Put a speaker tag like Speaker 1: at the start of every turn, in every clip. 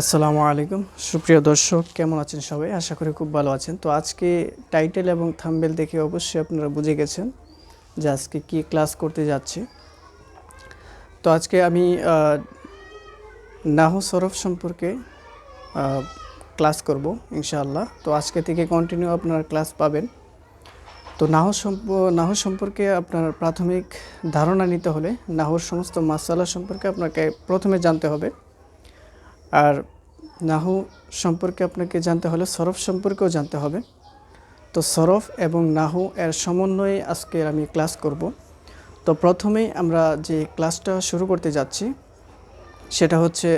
Speaker 1: আসসালামু আলাইকুম। সুপ্রিয় দর্শক, কেমন আছেন সবাই? আশা করি খুব ভালো আছেন। তো আজকে টাইটেল এবং থাম্বেল দেখে অবশ্যই আপনারা বুঝে গেছেন যে আজকে কী ক্লাস করতে যাচ্ছি। তো আজকে আমি নাহ সরফ সম্পর্কে ক্লাস করব ইনশাআল্লাহ। তো আজকে থেকে কন্টিনিউ আপনারা ক্লাস পাবেন। তো নাহ সম্প, নাহ সম্পর্কে আপনার প্রাথমিক ধারণা নিতে হলে নাহর সমস্ত মাসালা সম্পর্কে আপনাকে প্রথমে জানতে হবে। আর নাহু সম্পর্কে আপনাকে জানতে হলে সরফ সম্পর্কেও জানতে হবে। তো সরফ এবং নাহু এর সমন্বয়ে আজকে আমি ক্লাস করব। তো প্রথমেই আমরা যে ক্লাসটা শুরু করতে যাচ্ছি, সেটা হচ্ছে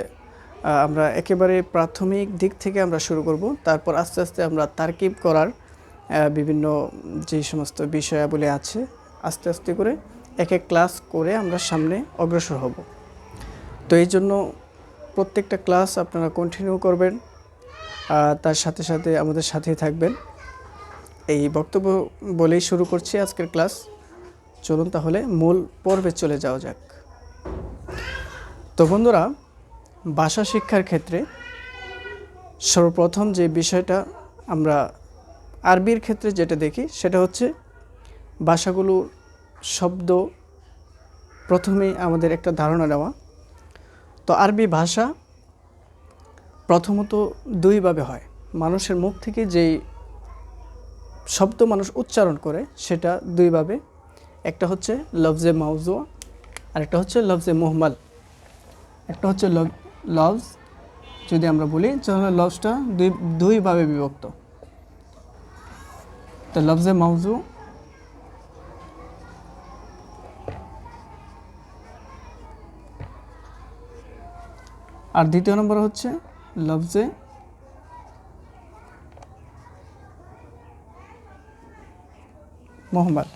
Speaker 1: আমরা একেবারে প্রাথমিক দিক থেকে আমরা শুরু করব। তারপর আস্তে আস্তে আমরা তারকিব করার বিভিন্ন যে সমস্ত বিষয়াবলী আছে, আস্তে আস্তে করে এক এক ক্লাস করে আমরা সামনে অগ্রসর হব। তো এই জন্য প্রত্যেকটা ক্লাস আপনারা কন্টিনিউ করবেন, আর তার সাথে সাথে আমাদের সাথেই থাকবেন। এই বক্তব্য বলেই শুরু করছি আজকের ক্লাস। চলুন তাহলে মূল পর্বে চলে যাওয়া যাক। তো বন্ধুরা, ভাষা শিক্ষার ক্ষেত্রে সর্বপ্রথম যে বিষয়টা আমরা আরবির ক্ষেত্রে যেটা দেখি, সেটা হচ্ছে ভাষাগুলোর শব্দ প্রথমেই আমাদের একটা ধারণা নেওয়া। তো আরবি ভাষা প্রথমত দুইভাবে হয়। মানুষের মুখ থেকে যেই শব্দ মানুষ উচ্চারণ করে, সেটা দুইভাবে। একটা হচ্ছে লফজে মাউজুয়া আর একটা হচ্ছে লফজে মোহমাল। একটা হচ্ছে লফ লফজ, যদি আমরা বলি, তাহলে লফজটা দুই, দুইভাবে বিভক্ত। তো লফজে মাউজু আর দ্বিতীয় নম্বর হচ্ছে লফজে মোহাম্মদ।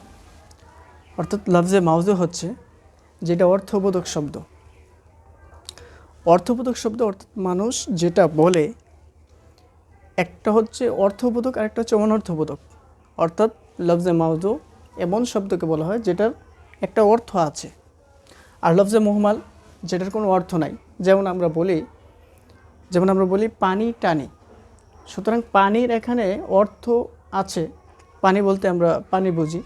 Speaker 1: অর্থাৎ লফজে মাউজু হচ্ছে যেটা অর্থবোধক শব্দ। অর্থবোধক শব্দ অর্থাৎ মানুষ যেটা বলে, একটা হচ্ছে অর্থবোধক আর একটা হচ্ছে অনর্থবোধক। অর্থাৎ লফজে মাউজু এমন শব্দকে বলা হয় যেটার একটা অর্থ আছে। আর লফজে মোহমাল যেটার কোনো অর্থ নাই। যেমন আমরা বলি, যেমন আমরা বলি পানি টানি। সুতরাং পানির এখানে অর্থ আছে। পানি বলতে আমরা পানি বুঝি।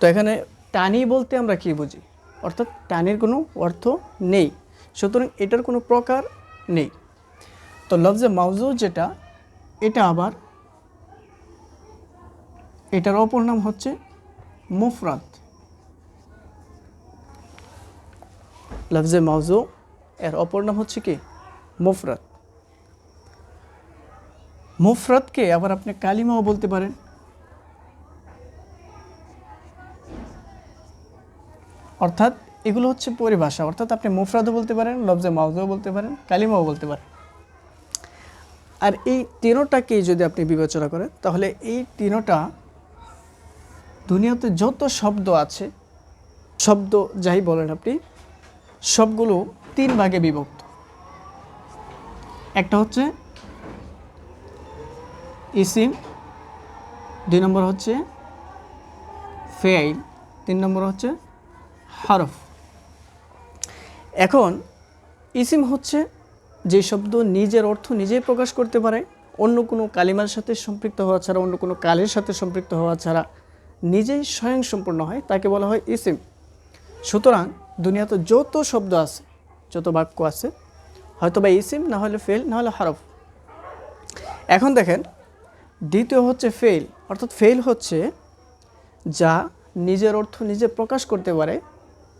Speaker 1: তো এখানে টানি বলতে আমরা কি বুঝি? অর্থাৎ টানির কোনো অর্থ নেই। সুতরাং এটার কোনো প্রকার নেই। তো লফজে মাউজু যেটা, এটা আবার, এটার অপর নাম হচ্ছে মুফরাত লফজে মাউজু এর অপর নাম হচ্ছে কি? মুফরাত। মুফরাতকে আবার আপনি কালিমাও বলতে পারেন। অর্থাৎ এগুলো হচ্ছে পরিভাষা। অর্থাৎ আপনি মুফরাদও বলতে পারেন, লফজে মাউজুও বলতে পারেন, কালিমাও বলতে পারেন। আর এই তিনোটাকেই যদি আপনি বিবেচনা করেন, তাহলে এই তিনোটা দুনিয়াতে যত শব্দ আছে, শব্দ যাই বলেন আপনি সবগুলো তিন ভাগে বিভক্ত। একটা হচ্ছে ইসিম, দুই নম্বর হচ্ছে ফেয়াইল তিন নম্বর হচ্ছে হরফ। এখন ইসিম হচ্ছে যে শব্দ নিজের অর্থ নিজেই প্রকাশ করতে পারে, অন্য কোনো কালিমার সাথে সম্পৃক্ত হওয়া ছাড়া, অন্য কোনো কালের সাথে সম্পৃক্ত হওয়া ছাড়া নিজেই স্বয়ং সম্পূর্ণ হয়, তাকে বলা হয় ইসিম। সুতরাং দুনিয়াতে যত শব্দ আছে, যত বাক্য আছে, হয়তো বা ইসিম, না হলে ফেল, না হলে হরফ। এখন দেখেন, দ্বিতীয় হচ্ছে ফেল অর্থাৎ ফেল হচ্ছে যা নিজের অর্থ নিজে প্রকাশ করতে পারে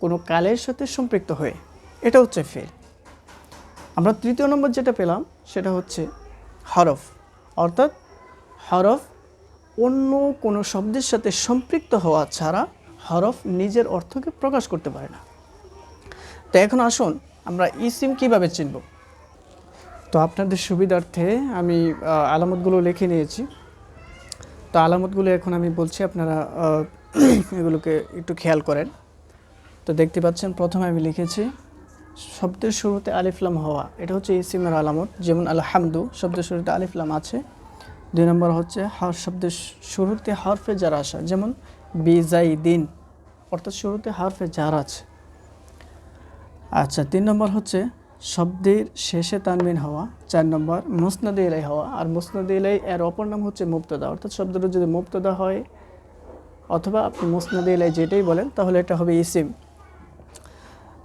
Speaker 1: কোনো কালের সাথে সম্পৃক্ত হয়ে। এটা হচ্ছে ফেল আমরা তৃতীয় নম্বর যেটা পেলাম, সেটা হচ্ছে হরফ। অর্থাৎ হরফ অন্য কোনো শব্দের সাথে সম্পৃক্ত হওয়া ছাড়া হরফ নিজের অর্থকে প্রকাশ করতে পারে না। তো এখন আসুন, আমরা ইসিম কীভাবে চিনব? তো আপনাদের সুবিধার্থে আমি আলামতগুলো লিখে নিয়েছি। তো আলামতগুলো এখন আমি বলছি, আপনারা এগুলোকে একটু খেয়াল করেন। তো দেখতে পাচ্ছেন, প্রথমে আমি লিখেছি, শব্দের শুরুতে আলিফলাম হওয়া, এটা হচ্ছে ইসিমের আলামত। যেমন, আলহামদু, শব্দের শুরুতে আলিফলাম আছে। দুই নম্বর হচ্ছে হর শব্দের শুরুতে হরফে যারা আসা, যেমন বিজাই দিন অর্থাৎ শুরুতে হরফে যার আছে। আচ্ছা তিন নম্বর হচ্ছে শব্দের শেষে তানবিন হওয়া, চার নম্বর মুসনাদে ইলাই হওয়া, আর মুসনাদে ইলাই এর অপর নাম হচ্ছে মুক্তদা অর্থাৎ শব্দটা যদি মুক্তদা হয় অথবা আপনি মুসনাদে ইলাই যেটাই বলেন, তাহলে এটা হবে ইসিম।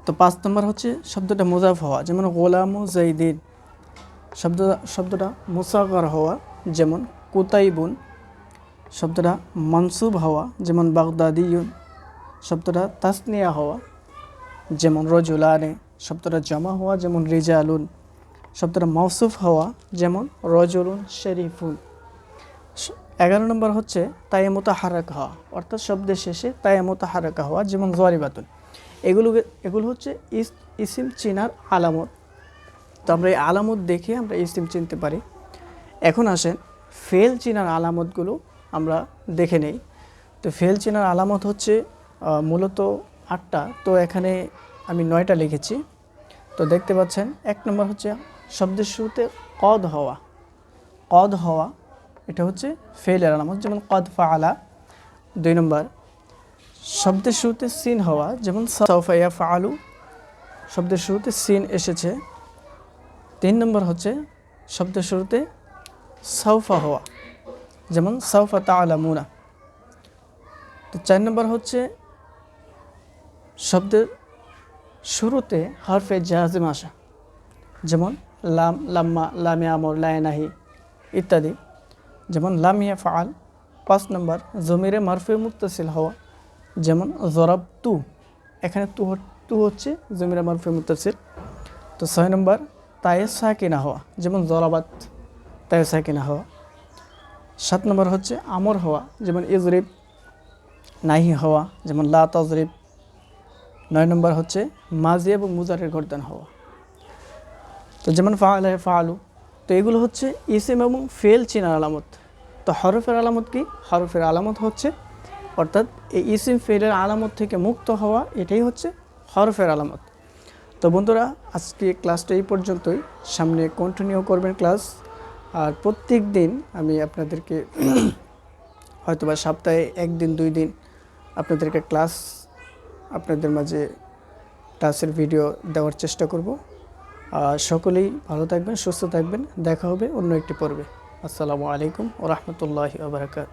Speaker 1: তো পাঁচ নম্বর হচ্ছে শব্দটা মুজাফ হওয়া, যেমন গোলামু জাইদিন শব্দ, শব্দটা মুসাগর হওয়া, যেমন কুতাইবুন। শব্দটা মনসুব হওয়া, যেমন বাগদাদিউন শব্দটা তাসনিয়া হওয়া যেমন রজুলানে শব্দটা জমা হওয়া যেমন রিজালুন শব্দটা মৌসুফ হওয়া যেমন রজুলুন শরীফুন। এগারো নম্বর হচ্ছে তায়ামত হারাক হওয়া, অর্থাৎ শব্দের শেষে তায়ামত হারাকা হওয়া যেমন জরিবাতুন। এগুলো এগুলো হচ্ছে ইস, ইসিম চিনার আলামত। তো আমরা এই আলামত দেখে আমরা ইসিম চিনতে পারি। এখন আসেন ফেল চিনার আলামতগুলো আমরা দেখে নেই। তো ফেল চিনার আলামত হচ্ছে মূলত আটটা। তো এখানে আমি নয়টা লিখেছি। তো দেখতে পাচ্ছেন, এক নম্বর হচ্ছে শব্দের শুরুতে কদ হওয়া। কদ হওয়া, এটা হচ্ছে ফেলের আলামত, যেমন কদ ফাআলা। দুই নম্বর, শব্দের শুরুতে সিন হওয়া, যেমন সৌফাইয়া ফাআলু শব্দের শুরুতে সিন এসেছে। তিন নম্বর হচ্ছে শব্দের শুরুতে সৌফা হওয়া, যেমন সৌফা তালামুনা তো চার নম্বর হচ্ছে শব্দের শুরুতে হরফে জাহাজিম আসা, যেমন লাম, লাম্মা লামে আমর লায়নাহি ইত্যাদি। যেমন লামিয়া ফাল পাঁচ নম্বর, জমিরে মারফে মুত্তাসিল হওয়া, যেমন জরাব তু, এখানে তু তু হচ্ছে জমিরে মারফে মুত্তাসিল। তো ছয় নম্বর, তায়ে সাকিনা হওয়া, যেমন জরাবাত তায়ে সাকিনা হওয়া। সাত নম্বর হচ্ছে আমর হওয়া, যেমন ইজরিব, নাহি হওয়া, যেমন লা তজরিব নয় নম্বর হচ্ছে মাজি এবং মুজারের গর্দান হওয়া। তো যেমন ফাআল ফাআলু, তো এগুলো হচ্ছে ইসিম এবং ফেল চিনার আলামত। তো হরফের আলামত কি? হরফের আলামত হচ্ছে, অর্থাৎ এই ইসিম ফেলের আলামত থেকে মুক্ত হওয়া, এটাই হচ্ছে হরফের আলামত। তো বন্ধুরা, আজকে ক্লাসটা এই পর্যন্তই। সামনে কন্টিনিউ করবেন ক্লাস। আর প্রত্যেক দিন আমি আপনাদেরকে হয়তোবা সপ্তাহে একদিন, দুই দিন আপনাদেরকে ক্লাস আপনাদের মাঝে টাচের ভিডিও দেওয়ার চেষ্টা করব। সকলেই ভালো থাকবেন, সুস্থ থাকবেন। দেখা হবে অন্য একটি পর্বে। আসসালামু আলাইকুম ও রহমতুল্লাহি আবরাকাত